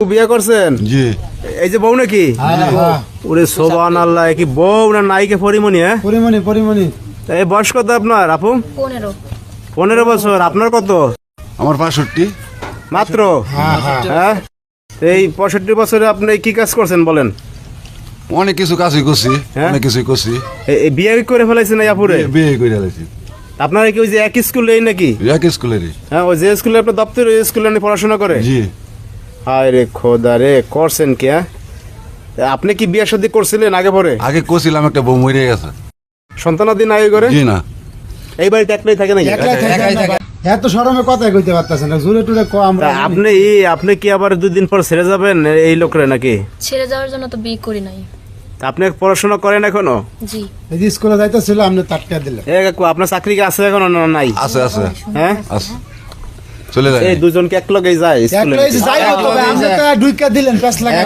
বিয়ে করছেন? জি। এই যে বউ নাকি? ওরে সোবান আল্লাহ কি বউ না নাইকে পরিমণি হ্যাঁ? পরিমণি পরিমণি। এই বয়স কত আপনার আপু? পনেরো। পনেরো বছর আপনার কত? আমার মাত্র? হ্যাঁ এই পঁয়ষট্টি বছরে আপনি কি কাজ করছেন বলেন? অনেক কিছু কাজই করছি হ্যাঁ? অনেক কিছুই করছি। বিয়ে করে ফেলাইছেন এই আপুরে? বিয়ে- করে আপনারা কি ওই যে এক স্কুলেই নাকি? এক স্কুলেরই। হ্যাঁ ওই যে স্কুলে আপনার দপ্তর ওই স্কুলে পড়াশোনা করে? জি। হায় রে খোদা রে করছেন কি হ্যাঁ? আপনি কি বিয়ে শাদী করছিলেন আগে পরে? আগে করছিলাম একটা বউ মরে গেছে। সন্তানাদি নাই করে জি না। এই বাড়িতে একলাই থাকে নাকি? একলাই থাকে এত সরমে কথাই কইতে পারতেছে না জুড়ে টুরে ক আমরা আপনি আপনি কি আবার দুদিন পর ছেড়ে যাবেন এই লোকরে নাকি? ছেড়ে যাওয়ার জন্য তো বিয়ে করি নাই। তা আপনি পড়াশোনা করেন এখনও? জি। এই স্কুলে যাইতেছিল আপনি টাটকা দিলেন। এ কাকু আপনার চাকরি কি আছে এখনও নাই? আছে আছে। হ্যাঁ? আছে। চলে যায়। এই দুজনকে এক লগেই যায় স্কুলে। তবে আপনি তো ঢুইকা দিলেন প্যাস লাগা